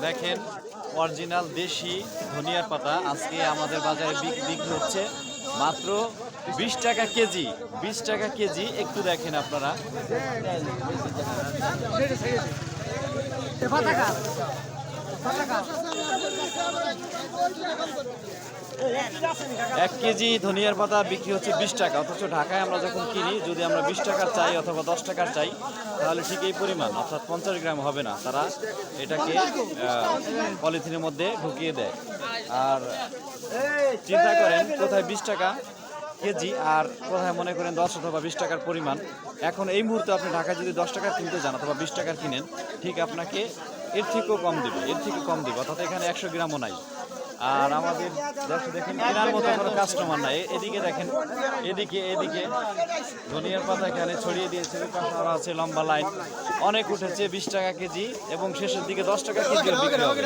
দেখেন, অরিজিনাল দেশি ধনিয়ার পাতা আজকে আমাদের বাজারে বিক- বিক্রি হচ্ছে মাত্র বিশ টাকা কেজি, বিশ টাকা কেজি, একটু দেখেন আপনারা। এক কেজি ধনিয়ার পাতা বিক্রি হচ্ছে বিশ টাকা, অথচ ঢাকায় আমরা যখন কিনি, যদি আমরা বিশ টাকার চাই অথবা দশ টাকার চাই, তাহলে ঠিক এই পরিমাণ, অর্থাৎ পঞ্চাশ গ্রাম হবে না। তারা এটাকে পলিথিনের মধ্যে ঢুকিয়ে দেয়। আর চিন্তা করেন, কোথায় বিশ টাকা কেজি, আর কোথায় মনে করেন দশ অথবা বিশ টাকার পরিমাণ। এখন এই মুহূর্তে আপনি ঢাকায় যদি দশ টাকার কিনতে যান অথবা বিশ টাকার কিনেন, ঠিক আপনাকে এর থেকেও কম দিবে, এর থেকে কম দিবে, অর্থাৎ এখানে একশো গ্রামও নাই। আর আমাদের দেখেন, কেনার মতো কোনো কাস্টমার নাই। এদিকে দেখেন, এদিকে এদিকে। ধনিয়ার পাতা এখানে ছড়িয়ে দিয়েছে কাঁচা আছে, লম্বা লাইন অনেক উঠেছে, বিশ টাকা কেজি, এবং শেষের দিকে দশ টাকা কেজি বিক্রি হবে।